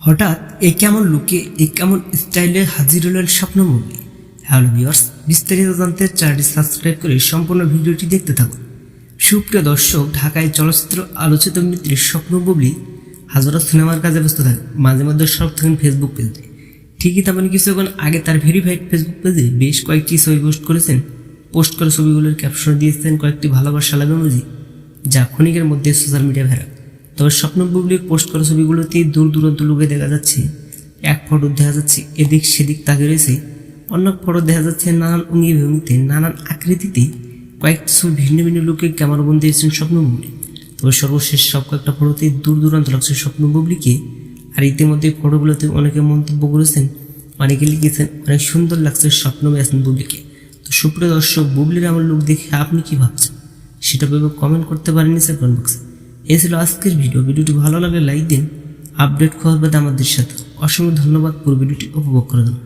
হঠাৎ এ কেমন লুকে, এ কেমন স্টাইলে হাজির হলেন স্বপ্ন মুভি হ্যালো ভিওর্স বিস্তারিত জানতে চ্যানেলটি সাবস্ক্রাইব করে সম্পূর্ণ ভিডিওটি দেখতে থাকুন। সুপ্রিয় দর্শক, ঢাকায় চলচ্চিত্র আলোচিত অভিনেত্রী স্বপ্ন বুবলি হাজারো সিনেমার কাজে ব্যস্ত থাকে। মাঝে মধ্যে সব থাকেন ফেসবুক পেজে ঠিকই তেমন কিছুক্ষণ আগে তার ভেরিফাইড ফেসবুক পেজে বেশ কয়েকটি ছবি পোস্ট করেছেন। পোস্ট করে ছবিগুলোর ক্যাপশন দিয়েছেন কয়েকটি ভালোবাসা লাগা মুজি যা ক্ষণিকের মধ্যে সোশ্যাল মিডিয়া ভেড়া তবে স্বপ্ন বুবলির পোস্ট করা ছবিগুলোতে দূর দূরান্ত লুকে দেখা যাচ্ছে। এক ফটো দেখা যাচ্ছে, এদিক সেদিক তাকে রয়েছে। অন্য ফটো দেখা যাচ্ছে নানান অঙ্গি ভঙ্গিতে, নানান আকৃতিতে। কয়েকটি ছবি ভিন্ন ভিন্ন লোকে ক্যামেরা বন্দি এসেছেন স্বপ্ন বুবলি তবে সর্বশেষ সব কয়েকটা ফটোতে দূর দূরান্ত লাগছে স্বপ্ন বুবলিকে আর ইতিমধ্যে ফটোগুলোতে অনেকে মন্তব্য করেছেন, অনেকে লিখেছেন, অনেক সুন্দর লাগছে স্বপ্ন পেয়েছেন বুবলিকে তো সুপ্রিয় দর্শক, বুবলির আমার লুক দেখে আপনি কি ভাবছেন? সেটা ভেবে কমেন্ট করতে পারেন নিচে কমেন্ট বক্সে এই ছিল আজকের ভিডিও। ভিডিওটি ভালো লাগলে লাইক দিন, আপডেট খবর বাদে আমাদের সাথে। অসংখ্য ধন্যবাদ। পুরো ভিডিওটি উপভোগ করে দিন